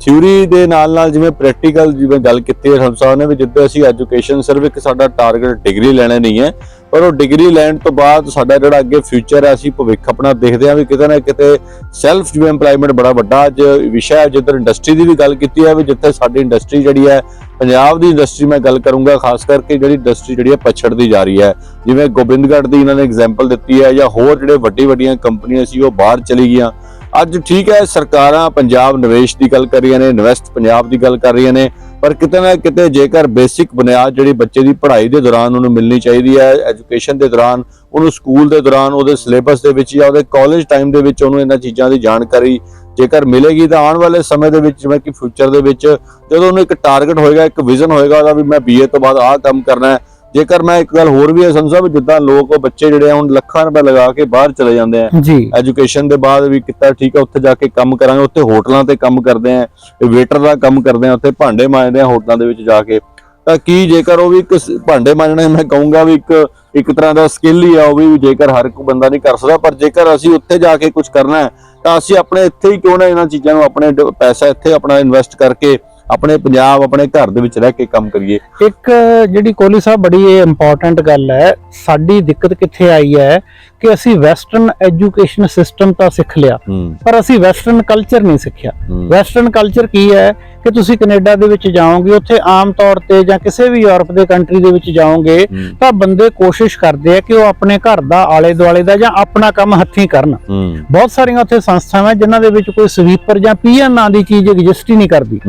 ਥਿਊਰੀ ਦੇ ਨਾਲ ਨਾਲ ਜਿਵੇਂ ਪ੍ਰੈਕਟੀਕਲ ਜਿਵੇਂ ਗੱਲ ਕੀਤੀ ਹੈ ਸੰਧੂ ਸਾਹਿਬ ਨੇ ਵੀ ਜਿੱਦਾਂ ਅਸੀਂ ਐਜੂਕੇਸ਼ਨ ਸਿਰਫ ਇੱਕ ਸਾਡਾ ਟਾਰਗੇਟ ਡਿਗਰੀ ਲੈਣਾ ਨਹੀਂ ਹੈ, ਪਰ ਉਹ ਡਿਗਰੀ ਲੈਣ ਤੋਂ ਬਾਅਦ ਸਾਡਾ ਜਿਹੜਾ ਅੱਗੇ ਫਿਊਚਰ ਹੈ, ਅਸੀਂ ਭਵਿੱਖ ਆਪਣਾ ਦੇਖਦੇ ਹਾਂ ਵੀ ਕਿਤੇ ਨਾ ਕਿਤੇ ਸੈਲਫ ਜਿਵੇਂ ਏਮਪਲੋਇਮੈਂਟ ਬੜਾ ਵੱਡਾ ਅੱਜ ਵਿਸ਼ਾ ਹੈ, ਜਿੱਧਰ ਇੰਡਸਟਰੀ ਦੀ ਵੀ ਗੱਲ ਕੀਤੀ ਹੈ ਵੀ ਜਿੱਥੇ ਸਾਡੀ ਇੰਡਸਟਰੀ ਜਿਹੜੀ ਹੈ, ਪੰਜਾਬ ਦੀ ਇੰਡਸਟਰੀ ਮੈਂ ਗੱਲ ਕਰੂੰਗਾ, ਖਾਸ ਕਰਕੇ ਜਿਹੜੀ ਇੰਡਸਟਰੀ ਜਿਹੜੀ ਹੈ ਪਛੜਦੀ ਜਾ ਰਹੀ ਹੈ। ਜਿਵੇਂ ਗੋਬਿੰਦਗੜ੍ਹ ਦੀ ਇਹਨਾਂ ਨੇ ਐਗਜ਼ਾਮਪਲ ਦਿੱਤੀ ਹੈ ਜਾਂ ਹੋਰ ਜਿਹੜੇ ਵੱਡੀ ਵੱਡੀਆਂ ਕੰਪਨੀਆਂ ਸੀ, ਉਹ ਬਾਹਰ ਚਲੀ ਗਈਆਂ। ਅੱਜ ਠੀਕ ਹੈ, ਸਰਕਾਰਾਂ ਪੰਜਾਬ ਨਿਵੇਸ਼ ਦੀ ਗੱਲ ਕਰ ਰਹੀਆਂ ਨੇ ਇਨਵੈਸਟ ਪੰਜਾਬ ਦੀ ਗੱਲ ਕਰ ਰਹੀਆਂ ਨੇ, ਪਰ ਕਿਤੇ ਨਾ ਕਿਤੇ ਜੇਕਰ ਬੇਸਿਕ ਬੁਨਿਆਦ ਜਿਹੜੀ ਬੱਚੇ ਦੀ ਪੜ੍ਹਾਈ ਦੇ ਦੌਰਾਨ ਉਹਨੂੰ ਮਿਲਣੀ ਚਾਹੀਦੀ ਹੈ ਐਜੂਕੇਸ਼ਨ ਦੇ ਦੌਰਾਨ, ਉਹਨੂੰ ਸਕੂਲ ਦੇ ਦੌਰਾਨ, ਉਹਦੇ ਸਿਲੇਬਸ ਦੇ ਵਿੱਚ ਜਾਂ ਉਹਦੇ ਕਾਲਜ ਟਾਈਮ ਦੇ ਵਿੱਚ ਉਹਨੂੰ ਇਹਨਾਂ ਚੀਜ਼ਾਂ ਦੀ ਜਾਣਕਾਰੀ ਜੇਕਰ ਮਿਲੇਗੀ ਤਾਂ ਆਉਣ ਵਾਲੇ ਸਮੇਂ ਦੇ ਵਿੱਚ, ਜਿਵੇਂ ਕਿ ਫਿਊਚਰ ਦੇ ਵਿੱਚ, ਜਦੋਂ ਉਹਨੂੰ ਇੱਕ ਟਾਰਗੇਟ ਹੋਏਗਾ, ਇੱਕ ਵਿਜ਼ਨ ਹੋਏਗਾ ਉਹਦਾ ਵੀ ਮੈਂ ਬੀਏ ਤੋਂ ਬਾਅਦ ਆਹ ਕੰਮ ਕਰਨਾ ਹੈ ਜੇਕਰ ਮੈਂ ਇੱਕ ਗੱਲ ਹੋਰ ਵੀ ਹੈ ਸੰਸਾ ਵੀ ਜਿੱਦਾਂ ਲੋਕ ਬੱਚੇ ਜਿਹੜੇ ਆ ਹੁਣ ਲੱਖਾਂ ਰੁਪਏ ਲਗਾ ਕੇ ਬਾਹਰ ਚਲੇ ਜਾਂਦੇ ਆ। ਜੀ। ਐਜੂਕੇਸ਼ਨ ਦੇ ਬਾਅਦ ਵੀ ਕਿਤਾ ਠੀਕ ਹੈ ਉੱਥੇ ਜਾ ਕੇ ਕੰਮ ਕਰਾਂਗੇ ਉੱਥੇ ਹੋਟਲਾਂ ਤੇ ਕੰਮ ਕਰਦੇ ਆ ਵੇਟਰ ਦਾ ਕੰਮ ਕਰਦੇ ਆ ਉੱਥੇ ਭਾਂਡੇ ਮਾਂਜਦੇ ਆ ਹੋਟਲਾਂ ਦੇ ਵਿੱਚ ਜਾ ਕੇ। ਤਾਂ ਕੀ ਜੇਕਰ ਉਹ ਵੀ ਇੱਕ ਭਾਂਡੇ ਮਾਂਜਣੇ ਮੈਂ ਕਹੂੰਗਾ ਵੀ ਇੱਕ ਇੱਕ ਤਰ੍ਹਾਂ ਦਾ ਸਕਿੱਲ ਹੀ ਆ ਉਹ ਵੀ ਜੇਕਰ ਹਰ ਕੋਈ ਬੰਦਾ ਨਹੀਂ ਕਰ ਸਕਦਾ ਪਰ ਜੇਕਰ ਅਸੀਂ ਉੱਥੇ ਜਾ ਕੇ ਕੁਝ ਕਰਨਾ ਹੈ ਤਾਂ ਅਸੀਂ ਆਪਣੇ ਇੱਥੇ ਹੀ ਕਿਉਂ ਨਾ ਇਹਨਾਂ ਚੀਜ਼ਾਂ ਨੂੰ ਆਪਣੇ ਪੈਸਾ ਇੱਥੇ ਆਪਣਾ ਇਨਵੈਸਟ ਕਰਕੇ ਆਪਣੇ ਪੰਜਾਬ ਆਪਣੇ ਘਰ ਦੇ ਵਿੱਚ ਰਹਿ ਕੇ ਕੰਮ ਕਰੀਏ। ਇੱਕ ਜਿਹੜੀ ਕੋਹਲੀ ਸਾਹਿਬ ਬੜੀ ਇਹ ਇੰਪੋਰਟੈਂਟ ਗੱਲ ਹੈ ਸਾਡੀ ਦਿੱਕਤ ਕਿੱਥੇ ਆਈ ਹੈ ਕਿ ਅਸੀਂ ਵੈਸਟਰਨ ਐਜੂਕੇਸ਼ਨ ਸਿਸਟਮ ਤਾਂ ਸਿੱਖ ਲਿਆ ਪਰ ਅਸੀਂ ਵੈਸਟਰਨ ਕਲਚਰ ਨਹੀਂ ਸਿੱਖਿਆ। ਵੈਸਟਰਨ ਕਲਚਰ ਕੀ ਹੈ? ਕਿ ਤੁਸੀਂ ਕੈਨੇਡਾ ਦੇ ਵਿੱਚ ਜਾਓਗੇ ਉੱਥੇ ਆਮ ਤੌਰ ਤੇ ਜਾਂ ਕਿਸੇ ਵੀ ਯੂਰਪ ਦੇ ਕੰਟਰੀ ਦੇ ਵਿੱਚ ਜਾਓਗੇ ਤਾਂ ਬੰਦੇ ਕੋਸ਼ਿਸ਼ ਕਰਦੇ ਆ ਕਿ ਉਹ ਆਪਣੇ ਘਰ ਦਾ ਆਲੇ ਦੁਆਲੇ ਦਾ ਜਾਂ ਆਪਣਾ ਕੰਮ ਹੱਥੀਂ ਕਰਨ। ਬਹੁਤ ਸਾਰੀਆਂ ਉੱਥੇ ਸੰਸਥਾਵਾਂ ਜਿਨ੍ਹਾਂ ਦੇ ਵਿੱਚ ਕੋਈ ਸਵੀਪਰ ਜਾਂ ਪੀਐਨ ਨਾਂ ਦੀ ਚੀਜ਼ ਐਗਜ਼ਿਸਟ ਹੀ ਨਹੀਂ ਕਰਦੀ।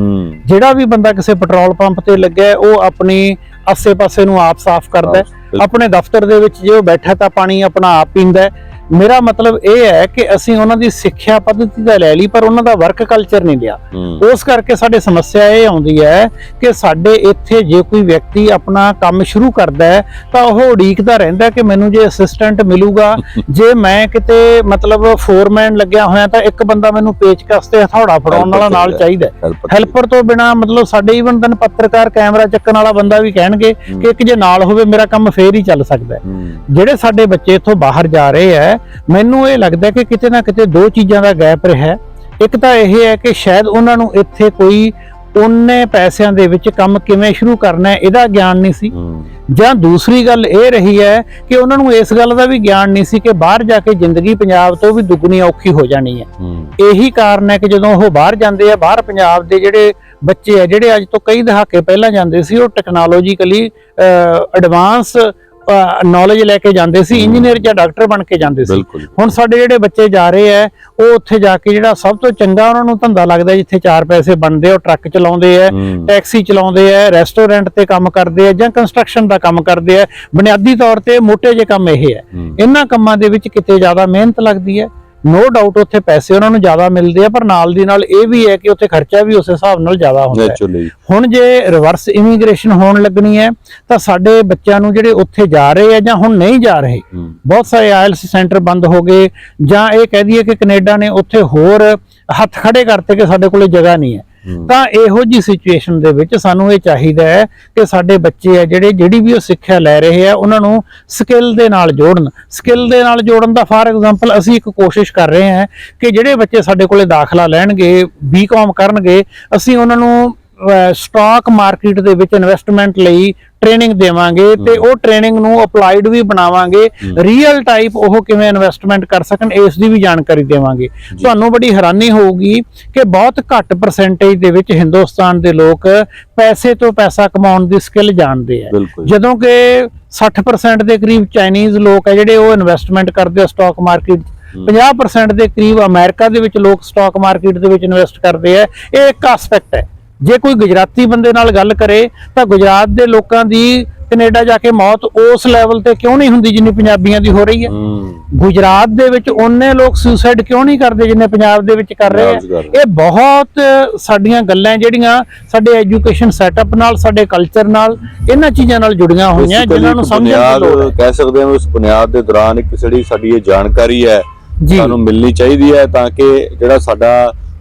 ਜਿਹੜਾ ਵੀ ਬੰਦਾ ਕਿਸੇ ਪੈਟਰੋਲ ਪੰਪ ਤੇ ਲੱਗਿਆ ਉਹ ਆਪਣੀ ਆਸੇ-ਪਾਸੇ ਨੂੰ ਆਪ ਸਾਫ਼ ਕਰਦਾ। ਆਪਣੇ ਦਫ਼ਤਰ ਦੇ ਵਿੱਚ ਜੇ ਉਹ ਬੈਠਾ ਤਾਂ ਪਾਣੀ ਆਪਣਾ ਆਪ ਪੀਂਦਾ ਹੈ। ਮੇਰਾ ਮਤਲਬ ਇਹ ਹੈ ਕਿ ਅਸੀਂ ਉਹਨਾਂ ਦੀ ਸਿੱਖਿਆ ਪੱਧਤੀ ਤਾਂ ਲੈ ਲਈ ਪਰ ਉਹਨਾਂ ਦਾ ਵਰਕ ਕਲਚਰ ਨਹੀਂ ਲਿਆ। ਉਸ ਕਰਕੇ ਸਾਡੇ ਸਮੱਸਿਆ ਇਹ ਆਉਂਦੀ ਹੈ ਕਿ ਸਾਡੇ ਇੱਥੇ ਜੇ ਕੋਈ ਵਿਅਕਤੀ ਆਪਣਾ ਕੰਮ ਸ਼ੁਰੂ ਕਰਦਾ ਹੈ ਤਾਂ ਉਹ ਉਡੀਕਦਾ ਰਹਿੰਦਾ ਕਿ ਮੈਨੂੰ ਜੇ ਅਸਿਸਟੈਂਟ ਮਿਲੂਗਾ ਜੇ ਮੈਂ ਕਿਤੇ ਮਤਲਬ ਫੋਰਮੈਨ ਲੱਗਿਆ ਹੋਇਆ ਤਾਂ ਇੱਕ ਬੰਦਾ ਮੈਨੂੰ ਪੇਚਕਸ ਤੇ ਹਥੌੜਾ ਫੜਾਉਣ ਵਾਲਾ ਨਾਲ ਚਾਹੀਦਾ ਹੈਲਪਰ ਤੋਂ ਬਿਨਾ ਮਤਲਬ ਸਾਡੇ ਈਵਨ ਦਿਨ ਪੱਤਰਕਾਰ ਕੈਮਰਾ ਚੱਕਣ ਵਾਲਾ ਬੰਦਾ ਵੀ ਕਹਿਣਗੇ ਕਿ ਇੱਕ ਜੇ ਨਾਲ ਹੋਵੇ ਮੇਰਾ ਕੰਮ ਫੇਰ ਹੀ ਚੱਲ ਸਕਦਾ ਜਿਹੜੇ ਸਾਡੇ ਬੱਚੇ ਇੱਥੋਂ ਬਾਹਰ ਜਾ ਰਹੇ ਹੈ ਮੈਨੂੰ ਇਹ ਲੱਗਦਾ ਕਿ ਕਿਤੇ ਨਾ ਕਿਤੇ ਦੋ ਚੀਜ਼ਾਂ ਦਾ ਗੈਪ ਰਿਹਾ ਇੱਕ ਤਾਂ ਇਹ ਹੈ ਕਿ ਸ਼ਾਇਦ ਉਹਨਾਂ ਨੂੰ ਇੱਥੇ ਕੋਈ ਉਹਨੇ ਪੈਸਿਆਂ ਦੇ ਵਿੱਚ ਕੰਮ ਕਿਵੇਂ ਸ਼ੁਰੂ ਕਰਨਾ ਹੈ ਇਹਦਾ ਗਿਆਨ ਨਹੀਂ ਸੀ। ਜਾਂ ਦੂਸਰੀ ਗੱਲ ਇਹ ਰਹੀ ਹੈ ਕਿ ਉਹਨਾਂ ਨੂੰ ਇਸ ਗੱਲ ਦਾ ਵੀ ਗਿਆਨ ਨਹੀਂ ਸੀ ਕਿ ਬਾਹਰ ਜਾ ਕੇ ਜ਼ਿੰਦਗੀ ਪੰਜਾਬ ਤੋਂ ਵੀ ਦੁੱਗਣੀ ਔਖੀ ਹੋ ਜਾਣੀ ਹੈ। ਹੂੰ। ਇਹੀ ਕਾਰਨ ਹੈ ਕਿ ਜਦੋਂ ਉਹ ਬਾਹਰ ਜਾਂਦੇ ਆ ਬਾਹਰ ਪੰਜਾਬ ਦੇ ਜਿਹੜੇ ਬੱਚੇ ਆ ਜਿਹੜੇ ਅੱਜ ਤੋਂ ਕਈ ਦਹਾਕੇ ਪਹਿਲਾਂ ਜਾਂਦੇ ਸੀ ਉਹ ਟੈਕਨੋਲੋਜੀਕਲੀ ਐਡਵਾਂਸ ਨੌਲੇਜ ਲੈ ਕੇ ਜਾਂਦੇ ਸੀ ਇੰਜੀਨੀਅਰ ਜਾਂ ਡਾਕਟਰ ਬਣ ਕੇ ਜਾਂਦੇ ਸੀ। ਹੁਣ ਸਾਡੇ ਜਿਹੜੇ ਬੱਚੇ ਜਾ ਰਹੇ ਆ ਉਹ ਉੱਥੇ ਜਾ ਕੇ ਜਿਹੜਾ ਸਭ ਤੋਂ ਚੰਗਾ ਉਹਨਾਂ ਨੂੰ ਧੰਦਾ ਲੱਗਦਾ ਜਿੱਥੇ ਚਾਰ ਪੈਸੇ ਬਣਦੇ ਉਹ ਟਰੱਕ ਚਲਾਉਂਦੇ ਆ ਟੈਕਸੀ ਚਲਾਉਂਦੇ ਆ ਰੈਸਟੋਰੈਂਟ ਤੇ ਕੰਮ ਕਰਦੇ ਆ ਜਾਂ ਕੰਸਟਰਕਸ਼ਨ ਦਾ ਕੰਮ ਕਰਦੇ ਆ ਬੁਨਿਆਦੀ ਤੌਰ ਤੇ ਮੋٹے ਜੇ ਕੰਮ ਇਹ ਹੂੰ। ਇਹਨਾਂ ਕੰਮਾਂ ਦੇ ਵਿੱਚ ਕਿਤੇ ਜ਼ਿਆਦਾ ਮਿਹਨਤ ਲੱਗਦੀ ਹੈ ਨੋ ਡਾਊਟ ਉੱਥੇ ਪੈਸੇ ਉਹਨਾਂ ਨੂੰ ਜ਼ਿਆਦਾ ਮਿਲਦੇ ਆ ਪਰ ਨਾਲ ਦੀ ਨਾਲ ਇਹ ਵੀ ਹੈ ਕਿ ਉੱਥੇ ਖਰਚਾ ਵੀ ਉਸ ਹਿਸਾਬ ਨਾਲ ਜ਼ਿਆਦਾ ਹੁੰਦਾ ਹੈ। ਹੁਣ ਜੇ ਰਿਵਰਸ ਇਮੀਗ੍ਰੇਸ਼ਨ ਹੋਣ ਲੱਗਣੀ ਹੈ ਤਾਂ ਸਾਡੇ ਬੱਚਿਆਂ ਨੂੰ ਜਿਹੜੇ ਉੱਥੇ ਜਾ ਰਹੇ ਆ ਜਾਂ ਹੁਣ ਨਹੀਂ ਜਾ ਰਹੇ ਬਹੁਤ ਸਾਰੇ ਆਇਲਸ ਸੈਂਟਰ ਬੰਦ ਹੋ ਗਏ ਜਾਂ ਇਹ ਕਹਿ ਦਈਏ ਕਿ ਕੈਨੇਡਾ ਨੇ ਉੱਥੇ ਹੋਰ ਹੱਥ ਖੜੇ ਕਰਤੇ ਕਿ ਸਾਡੇ ਕੋਲੇ ਜਗ੍ਹਾ ਨਹੀਂ ਹੂੰ। ਤਾਂ ਇਹੋ ਜੀ ਸਿਚੁਏਸ਼ਨ ਦੇ ਵਿੱਚ ਸਾਨੂੰ ਇਹ ਚਾਹੀਦਾ ਹੈ ਕਿ ਸਾਡੇ ਬੱਚੇ ਆ ਜਿਹੜੇ, ਜਿਹੜੀ ਵੀ ਉਹ ਸਿੱਖਿਆ ਲੈ ਰਹੇ ਆ, ਉਹਨਾਂ ਨੂੰ ਸਕਿੱਲ ਦੇ ਨਾਲ ਜੋੜਨ। ਸਕਿੱਲ ਦੇ ਨਾਲ ਜੋੜਨ ਦਾ ਫਾਰ ਐਗਜ਼ਾਮਪਲ ਅਸੀਂ ਇੱਕ ਕੋਸ਼ਿਸ਼ ਕਰ ਰਹੇ ਹਾਂ ਕਿ ਜਿਹੜੇ ਬੱਚੇ ਸਾਡੇ ਕੋਲੇ ਦਾਖਲਾ ਲੈਣਗੇ ਬੀਕਾਮ ਕਰਨਗੇ, ਅਸੀਂ ਉਹਨਾਂ ਨੂੰ ਸਟਾਕ ਮਾਰਕੀਟ ਦੇ ਵਿੱਚ ਇਨਵੈਸਟਮੈਂਟ ਲਈ ਟ੍ਰੇਨਿੰਗ ਦੇਵਾਂਗੇ ਤੇ ਉਹ ਟ੍ਰੇਨਿੰਗ ਨੂੰ ਅਪਲਾਈਡ ਵੀ ਬਣਾਵਾਂਗੇ। ਰੀਅਲ ਟਾਈਪ ਉਹ ਕਿਵੇਂ ਇਨਵੈਸਟਮੈਂਟ ਕਰ ਸਕਣ ਇਸ ਦੀ ਵੀ ਜਾਣਕਾਰੀ ਦੇਵਾਂਗੇ। ਤੁਹਾਨੂੰ ਬੜੀ ਹੈਰਾਨੀ ਹੋਊਗੀ ਕਿ ਬਹੁਤ ਘੱਟ ਪਰਸੈਂਟੇਜ ਦੇ ਵਿੱਚ ਹਿੰਦੁਸਤਾਨ ਦੇ ਲੋਕ ਪੈਸੇ ਤੋਂ ਪੈਸਾ ਕਮਾਉਣ ਦੀ ਸਕਿੱਲ ਜਾਣਦੇ ਆ। ਜਦੋਂ ਕਿ 60% ਦੇ ਕਰੀਬ ਚਾਈਨੀਜ਼ ਲੋਕ ਹੈ ਜਿਹੜੇ ਉਹ ਇਨਵੈਸਟਮੈਂਟ ਕਰਦੇ ਆ ਸਟਾਕ ਮਾਰਕੀਟ 50% ਦੇ ਕਰੀਬ ਅਮਰੀਕਾ ਦੇ ਵਿੱਚ ਲੋਕ ਸਟਾਕ ਮਾਰਕੀਟ ਦੇ ਵਿੱਚ ਇਨਵੈਸਟ ਕਰਦੇ ਆ। ਇਹ ਇੱਕ ਐਸਪੈਕਟ ਹੈ। ਜੇ ਕੋਈ ਗੁਜਰਾਤੀ ਬੰਦੇ ਨਾਲ ਗੱਲ ਕਰੇ ਤਾਂ ਗੁਜਰਾਤ ਦੇ ਲੋਕਾਂ ਦੀ ਕੈਨੇਡਾ ਜਾ ਕੇ ਮੌਤ ਉਸ ਲੈਵਲ ਤੇ ਕਿਉਂ ਨਹੀਂ ਹੁੰਦੀ ਜਿੰਨੀ ਪੰਜਾਬੀਆਂ ਦੀ ਹੋ ਰਹੀ ਹੈ? ਗੁਜਰਾਤ ਦੇ ਵਿੱਚ ਉਹਨੇ ਲੋਕ ਸੁਸਾਈਡ ਕਿਉਂ ਨਹੀਂ ਕਰਦੇ ਜਿੰਨੇ ਪੰਜਾਬ ਦੇ ਵਿੱਚ ਕਰ ਰਹੇ ਆ। ਇਹ ਬਹੁਤ ਸਾਡੀਆਂ ਗੱਲਾਂ ਜਿਹੜੀਆਂ ਸਾਡੇ ਐਜੂਕੇਸ਼ਨ ਸੈਟਅਪ ਨਾਲ ਸਾਡੇ ਕਲਚਰ ਨਾਲ ਇਹਨਾਂ ਚੀਜ਼ਾਂ ਨਾਲ ਜੁੜੀਆਂ ਹੋਈਆਂ ਜਿਨ੍ਹਾਂ ਨੂੰ ਸਮਝਣ ਦੀ ਬੁਨਿਆਦ ਲੋੜ ਹੈ। ਕਹਿ ਸਕਦੇ ਹਾਂ ਉਸ ਬੁਨਿਆਦ ਦੇ ਦੌਰਾਨ ਇੱਕ ਜਿਹੜੀ ਸਾਡੀ ਇਹ ਜਾਣਕਾਰੀ ਹੈ ਸਾਨੂੰ ਮਿਲਣੀ ਚਾਹੀਦੀ ਹੈ ਤਾਂ ਕਿ ਜਿਹੜਾ ਸਾਡਾ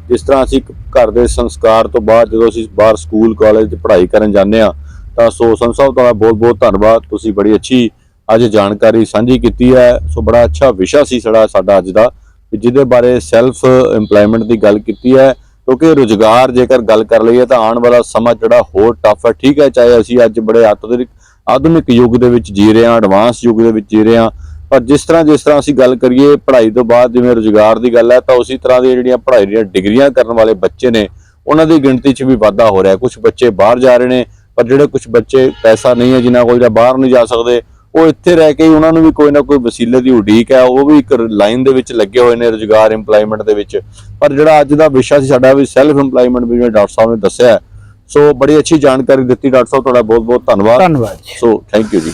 ਜਿਸ ਤਰ੍ਹਾਂ ਅਸੀਂ ਘਰ ਦੇ ਸੰਸਕਾਰ ਤੋਂ ਬਾਅਦ ਜਦੋਂ ਅਸੀਂ ਬਾਹਰ ਸਕੂਲ, ਕਾਲਜ 'ਚ ਪੜ੍ਹਾਈ ਕਰਨ ਜਾਂਦੇ ਆ ਤਾਂ ਸੋ ਸੰਤ ਸਾਹਿਬ ਤੁਹਾਡਾ ਬਹੁਤ ਬਹੁਤ ਧੰਨਵਾਦ। ਤੁਸੀਂ ਬੜੀ ਅੱਛੀ ਅੱਜ ਜਾਣਕਾਰੀ ਸਾਂਝੀ ਕੀਤੀ ਹੈ। ਸੋ ਬੜਾ ਅੱਛਾ ਵਿਸ਼ਾ ਸੀ ਸਾਡਾ ਸਾਡਾ ਅੱਜ ਦਾ ਜਿਹਦੇ ਬਾਰੇ ਸੈਲਫ ਏਮਪਲੋਇਮੈਂਟ ਦੀ ਗੱਲ ਕੀਤੀ ਹੈ। ਕਿਉਂਕਿ ਰੁਜ਼ਗਾਰ ਜੇਕਰ ਗੱਲ ਕਰ ਲਈਏ ਤਾਂ ਆਉਣ ਵਾਲਾ ਸਮਾਂ ਜਿਹੜਾ ਹੋਰ ਟਫ ਹੈ। ਠੀਕ ਹੈ, ਚਾਹੇ ਅਸੀਂ ਅੱਜ ਬੜੇ ਆਧੁਨਿਕ ਆਧੁਨਿਕ ਯੁੱਗ ਦੇ ਵਿੱਚ ਜੀ ਰਹੇ ਹਾਂ ਐਡਵਾਂਸ ਯੁੱਗ ਦੇ ਵਿੱਚ ਜੀ ਰਹੇ ਹਾਂ ਪਰ ਜਿਸ ਤਰ੍ਹਾਂ ਜਿਸ ਤਰ੍ਹਾਂ ਅਸੀਂ ਗੱਲ ਕਰੀਏ ਪੜ੍ਹਾਈ ਤੋਂ ਬਾਅਦ ਜਿਵੇਂ ਰੁਜ਼ਗਾਰ ਦੀ ਗੱਲ ਹੈ ਤਾਂ ਉਸੇ ਤਰ੍ਹਾਂ ਦੀਆਂ ਜਿਹੜੀਆਂ ਪੜ੍ਹਾਈ ਦੀਆਂ ਡਿਗਰੀਆਂ ਕਰਨ ਵਾਲੇ ਬੱਚੇ ਨੇ ਉਹਨਾਂ ਦੀ ਗਿਣਤੀ 'ਚ ਵੀ ਵਾਧਾ ਹੋ ਰਿਹਾ ਕੁਝ ਬੱਚੇ ਬਾਹਰ ਜਾ ਰਹੇ ਨੇ ਪਰ ਜਿਹੜੇ ਕੁਝ ਬੱਚੇ ਪੈਸਾ ਨਹੀਂ ਹੈ ਜਿਨ੍ਹਾਂ ਕੋਲ ਜਾਂ ਬਾਹਰ ਨਹੀਂ ਜਾ ਸਕਦੇ ਉਹ ਇੱਥੇ ਰਹਿ ਕੇ ਉਹਨਾਂ ਨੂੰ ਵੀ ਕੋਈ ਨਾ ਕੋਈ ਵਸੀਲੇ ਦੀ ਉਡੀਕ ਹੈ। ਉਹ ਵੀ ਇੱਕ ਲਾਈਨ ਦੇ ਵਿੱਚ ਲੱਗੇ ਹੋਏ ਨੇ ਰੁਜ਼ਗਾਰ ਏਮਪਲੋਇਮੈਂਟ ਦੇ ਵਿੱਚ। ਪਰ ਜਿਹੜਾ ਅੱਜ ਦਾ ਵਿਸ਼ਾ ਸੀ ਸਾਡਾ ਵੀ ਸੈਲਫ ਏਮਪਲੋਇਮੈਂਟ ਵੀ ਜਿਵੇਂ ਡਾਕਟਰ ਸਾਹਿਬ ਨੇ ਦੱਸਿਆ। ਸੋ ਬੜੀ ਅੱਛੀ ਜਾਣਕਾਰੀ ਦਿੱਤੀ ਡਾਕਟਰ ਸਾਹਿਬ ਤੁਹਾਡਾ ਬਹੁਤ ਬਹੁਤ ਧੰਨਵਾਦ ਧੰਨਵਾਦ ਸੋ ਥੈਂਕ ਯੂ ਜੀ।